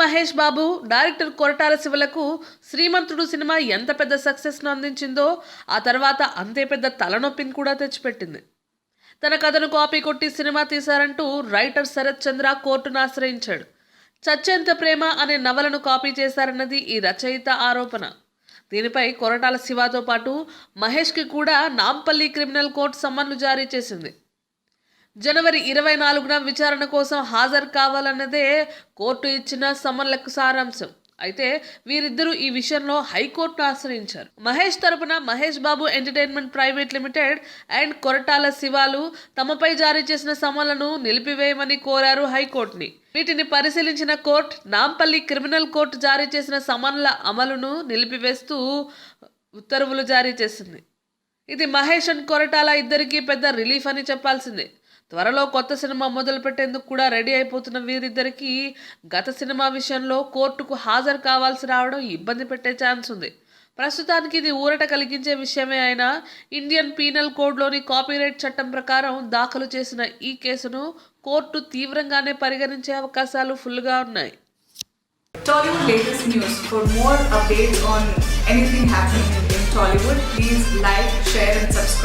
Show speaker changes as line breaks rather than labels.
Mahesh Babu director Koratala శివలకు Srimanthudu cinema ఎంత పెద్ద సక్సెస్ను అందించిందో ఆ తర్వాత అంతే పెద్ద తలనొప్పిని కూడా తెచ్చిపెట్టింది. తన కథను కాపీ కొట్టి సినిమా తీశారంటూ రైటర్ శరత్ చంద్ర కోర్టును ఆశ్రయించాడు. చచ్చేంత ప్రేమ అనే నవలను కాపీ చేశారన్నది ఈ రచయిత ఆరోపణ. దీనిపై కొరటాల శివతో పాటు మహేష్కి కూడా నాంపల్లి క్రిమినల్ కోర్టు సమ్మన్లు జారీ చేసింది. జనవరి ఇరవై నాలుగున విచారణ కోసం హాజరు కావాలన్నదే కోర్టు ఇచ్చిన సమన్లకు సారాంశం. అయితే వీరిద్దరూ ఈ విషయంలో హైకోర్టును ఆశ్రయించారు. మహేష్ తరపున Mahesh Babu entertainment private limited and Koratala శివాలు తమపై జారీ చేసిన సమన్లను నిలిపివేయమని కోరారు హైకోర్టుని. వీటిని పరిశీలించిన కోర్టు నాంపల్లి క్రిమినల్ కోర్టు జారీ చేసిన సమన్ల అమలును నిలిపివేస్తూ ఉత్తర్వులు జారీ చేసింది. ఇది మహేష్ అండ్ కొరటాల ఇద్దరికీ పెద్ద రిలీఫ్ అని చెప్పాల్సిందే. త్వరలో కొత్త సినిమా మొదలుపెట్టేందుకు కూడా రెడీ అయిపోతున్న వీరిద్దరికీ గత సినిమా విషయంలో కోర్టుకు హాజరు కావాల్సి రావడం ఇబ్బంది పెట్టే ఛాన్స్ ఉంది ప్రస్తుతానికి ఇది ఊరట కలిగించే విషయమే అయినా ఇండియన్ పీనల్ కోడ్లోని కాపీరైట్ చట్టం ప్రకారం దాఖలు చేసిన ఈ కేసును కోర్టు తీవ్రంగానే పరిగణించే అవకాశాలు ఫుల్గా ఉన్నాయి
Tollywood latest news. For more updates on anything happening in Tollywood, please like, share, and subscribe.